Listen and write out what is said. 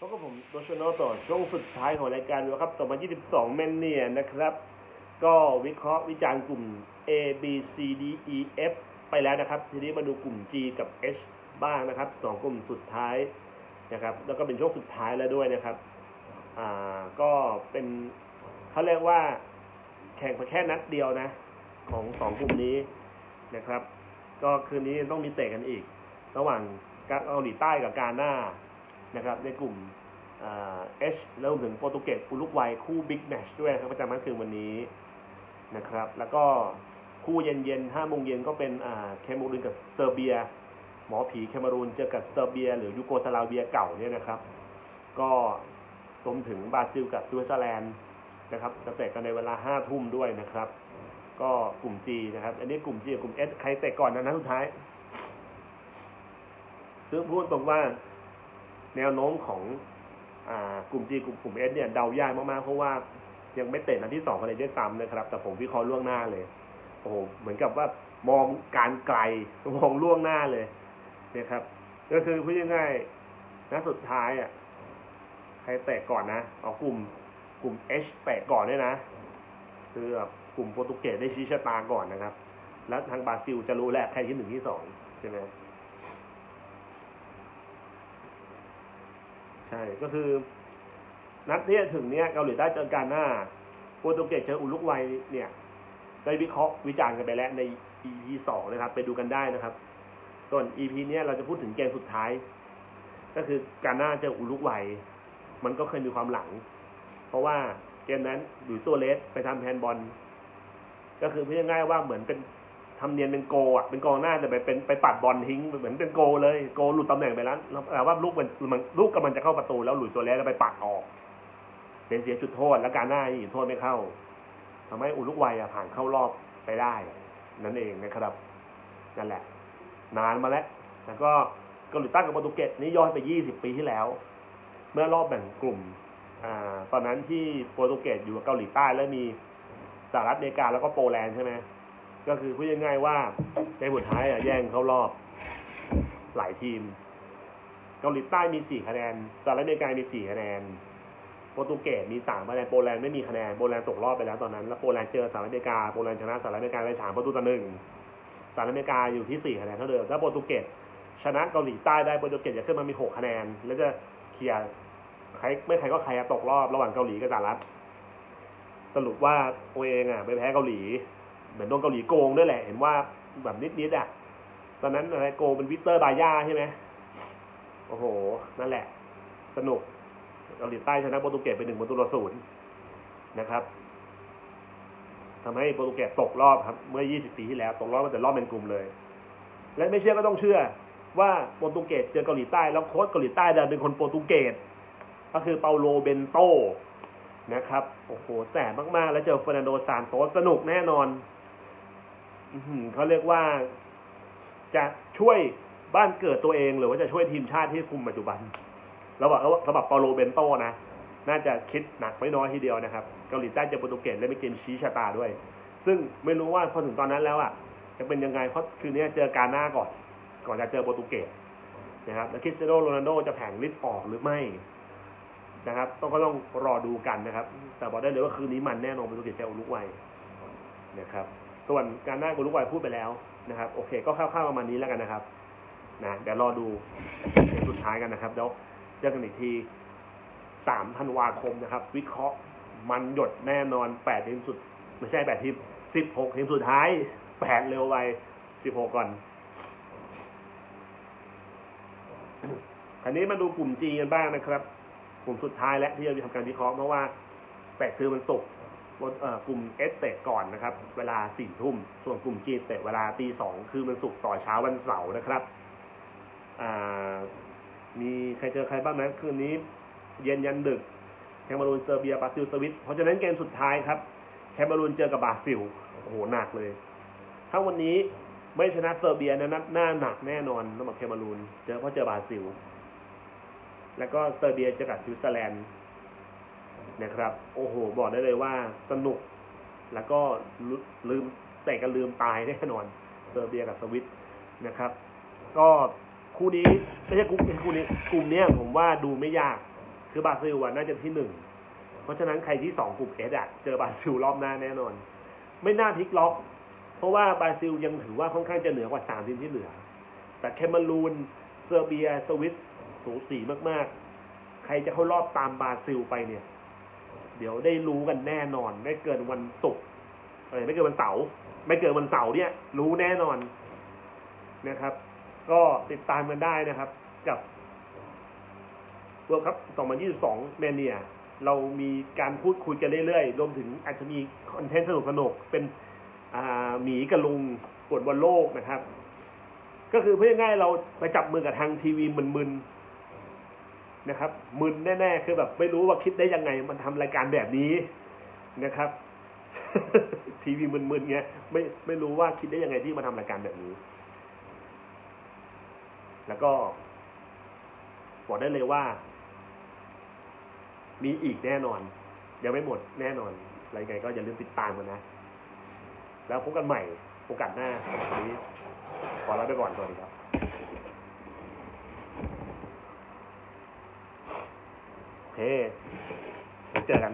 พบกับผมโดชโนต่อช่วงสุดท้ายของรายการนะครับ2022แมนเนียนะครับ ก็วิเคราะห์วิจารณ์กลุ่ม A B C D E F ไปแล้วนะครับ ทีนี้มาดูกลุ่ม G กับ H บ้างนะครับสองกลุ่มสุดท้ายนะครับ แล้วก็เป็นช่วงสุดท้ายแล้วด้วยนะครับ อ่า ก็เป็นเขาเรียกว่าแข่งไปแค่นัดเดียวนะ ของสองกลุ่มนี้นะครับ ก็คืนนี้ต้องมีเตะกันอีก ระหว่างเกาหลีใต้กับกาหน้า นะครับในกลุ่มเอ่า H แล้วถึงโปรตุเกสอุรุกวัยคู่บิ๊กแมชด้วยครับประจำวันคืนวันนี้นะครับ แล้วก็คู่เย็นเย็นห้าโมงเย็นก็เป็นอ่าเคมูรินกับเซอร์เบีย หมอผีเคมารูนเจอกับเซอร์เบีย หรือยูโกสลาเวียเก่าเนี่ยนะครับ ก็รวมถึงบราซิลกับสวิตเซอร์แลนด์นะครับจะเตะกันในเวลาห้าทุ่มด้วยนะครับ ก็กลุ่ม G นะครับ อันนี้กลุ่ม G กับกลุ่ม S ใครเตะก่อนนะนัดสุดท้ายซึ่งพูดตรงว่า แนวโน้มของอกลุ่ม G กลุ่มกลุ่ม S เนี่ยเดายากมากๆ เพราะว่ายังไม่เตะนัดที่สองกันเลยด้วยซ้ำนะครับ แต่ผมวิเคราะห์ล่วงหน้าเลย โอ้โหเหมือนกับว่ามองการไกลมองล่วงหน้าเลยนะครับ ก็คือพูดง่ายๆนัดสุดท้ายอะใครเตะก่อนนะเอากลุ่มกลุ่ม H เตะก่อนด้วยนะ คือกลุ่มโปรตุเกสได้ชี้ชะตาก่อนนะครับ แล้วทางบราซิลจะรู้แหละใครที่หนึ่งที่สองใช่ไหม ช่ก็คือ นัดที่จะถึงเนี้ยเกาหลีใต้เจอกันหน้าโปรตุเกสเจออุรุกวัยเนี่ยได้วิเคราะห์วิจารณ์กันไปแล้วใน EP สองนะครับ ไปดูกันได้นะครับ ส่วน EP เนี้ยเราจะพูดถึงเกมสุดท้าย ก็คือการหน้าเจออุรุกวัยมันก็เคยมีความหลัง เพราะว่าเกมนั้นหลุยส์ตัวเลสไปทำแฮนด์บอลก็คือพูดง่ายๆว่าเหมือนเป็น ทำเนียนเป็นโกอะเป็นกองหน้าแต่ไปเป็นไปปัดบอลทิ้งเหมือนเป็นโกเลยโกหลุดตำแหน่งไปแล้วแล้วแต่ว่าลูกมันลูกกำลังจะเข้าประตูแล้วหลุยส์ตัวเลสก็ไปปัดออกเป็นเสียจุดโทษแล้วการหน้ายิงโทษไม่เข้าทำให้อุรุกวัยอะผ่านเข้ารอบไปได้ นั่นเองนะครับ นั่นแหละ นานมาแล้วแล้วก็เกาหลีใต้กับโปรตุเกสนี่ย้อนไป 20 ปีที่แล้ว เมื่อรอบแบ่งกลุ่มอตอนนั้นที่โปรตุเกสอยู่กับเกาหลีใต้แล้วมีสหรัฐอเมริกาแล้วก็โปแลนด์ใช่ไหม ก็คือพูดง่ายๆว่าในสุดท้ายอะแย่งเข้ารอบหลายทีม เกาหลีใต้มีสี่คะแนนสหรัฐอเมริกามีสี่คะแนนโปรตุเกสมีสามคะแนนโปแลนด์ไม่มีคะแนนโปแลนด์ตกรอบไปแล้วตอนนั้นแล้วโปแลนด์เจอสหรัฐอเมริกาโปแลนด์ชนะสหรัฐอเมริกาไปสามประตูต่อหนึ่งสหรัฐอเมริกาอยู่ที่สี่คะแนนเท่าเดิมถ้าโปรตุเกสชนะเกาหลีใต้ได้โปรตุเกสจะขึ้นมามีหกคะแนน แล้วจะเคลียร์ใครไม่ใครก็ใครตกรอบระหว่างเกาหลีกับสหรัฐสรุปว่าตัวเองอะไปแพ้เกาหลี เหมือนโดนเกาหลีโกงด้วยแหละ เห็นว่าแบบนิดๆอะ ตอนนั้นอะไรโกงเป็นวิเตอร์บาย่าใช่ไหมโอ้โห นั่นแหละ สนุกเกาหลีใต้ชนะโปรตุเกสไปหนึ่งประตูต่อศูนย์นะครับทำให้โปรตุเกสตกรอบครับ เมื่อ 20 ปีที่แล้ว ตกรอบมาแต่รอบเป็นกลุ่มเลย และไม่เชื่อก็ต้องเชื่อ ว่าโปรตุเกสเจอเกาหลีใต้แล้วโค้ชเกาหลีใต้ดันเป็นคนโปรตุเกสก็คือเปาโลเบนโตนะครับ โอ้โห แสบมาก ๆ แล้วเจอเฟอร์นันโดซานโตสสนุกแน่นอน เขาเรียกว่าจะช่วยบ้านเกิดตัวเองหรือว่าจะช่วยทีมชาติที่คุมปัจจุบันเระหว่าสำหรับเปาโลเบนโตนะ น่าจะคิดหนักไม่น้อยทีเดียวนะครับ เกาหลีใต้เจอโปรตุเกสและไม่เกมชี้ชะตาด้วย ซึ่งไม่รู้ว่าพอถึงตอนนั้นแล้วอะจะเป็นยังไงเพราะคืนนี้เจอการหน้าก่อน ก่อนจะเจอโปรตุเกสนะครับแล้วคริสเตียโนโรนัลโดจะแผงฤทธิ์ออกหรือไม่นะครับ ต้องก็ต้องรอดูกันนะครับ แต่บอกได้เลยว่าคืนนี้มันแน่นอนโปรตุเกสเจออุรุกวัยนะครับ ส่วนการหน้าอุรุกวัยพูดไปแล้วนะครับ โอเค ก็คร่าวๆประมาณนี้แล้วกันนะครับนะเดี๋ยวรอดูเกมสุดท้ายกันนะครับเดี๋ยวเจอกันอีกทีสามธันวาคมนะครับ วิเคราะห์มันหยดแน่นอนแปดทีมสุด ไม่ใช่แปดทีมสิบหกทีมสุดท้ายแปดเร็วไปสิบหกก่อนอันนี้มาดูกลุ่มจีกันบ้างนะครับ กลุ่มสุดท้ายและที่เราจะทำการวิเคราะห์เพราะว่าแปดคือมันตก กลุ่มเอสเตะก่อนนะครับ เวลาสี่ทุ่ม ส่วนกลุ่มจีเตะเวลาตีสองคือมันสุกต่อเช้าวันเสาร์นะครับมีใครเจอใครบ้างนะคืนนี้ เย็นยันดึก แคนารูนเซอร์เบียบราซิลสวิตเพราะฉะนั้นเกมสุดท้ายครับ แคนารูนเจอกับบราซิลโอ้โหหนักเลย ถ้าวันนี้ไม่ชนะเซอร์เบียนะนัดหน้าหนักแน่นอนสำหรับแคนารูนเจอเพราะเจอบราซิล แล้วก็เซอร์เบียเจอกับสวิตเซอร์แลนด์ นะครับ โอ้โห บอกได้เลยว่าสนุก แล้วก็ลืมแต่กันลืมตายแน่นอนเซอร์เบียกับสวิตนะครับ ก็คู่นี้ไม่ใช่กลุ่มคู่นี้กลุ่มเนี้ยผมว่าดูไม่ยาก คือบราซิลอะน่าจะที่หนึ่งเพราะฉะนั้นใครที่สองกลุ่มเอสอะเจอบราซิลรอบหน้าแน่นอน ไม่น่าพลิกล็อก เพราะว่าบราซิลยังถือว่าค่อนข้างจะเหนือกว่าสามทีมที่เหลือ แต่แคมารูนเซอร์เบีย สวิตสูสีมากๆ ใครจะเข้ารอบตามบราซิลไปเนี่ย เดี๋ยวได้รู้กันแน่นอน ไม่เกินวันศุกร์ไม่เกินวันเสาร์ไม่เกินวันเสาร์เนี่ย รู้แน่นอนนะครับ ก็ติดตามกันได้นะครับ กับเวิร์คัพ2022 เมเนีย เรามีการพูดคุยกันเรื่อยๆ รวมถึงอาจจะมีคอนเทนต์สนุกๆเป็นอ่าหมีกับลุงปวดบอลโลกนะครับ ก็คือเพื่อง่ายเราไปจับมือกับทางทีวีมึนๆ นะครับมึนแน่ๆคือแบบไม่รู้ว่าคิดได้ยังไง มันทำรายการแบบนี้นะครับ ทีวีมึนๆเงี้ยไม่ไม่รู้ว่าคิดได้ยังไงที่มาทำรายการแบบนี้ แล้วก็บอกได้เลยว่า มีอีกแน่นอน ยังไม่หมดแน่นอนอะไรไงก็อย่าลืมติดตามกันนะ แล้วพบกันใหม่โอกาสหน้าวันนี้ขอลาไปก่อนสวัสดีครับ โอ เคเดี๋ยวเจอกัน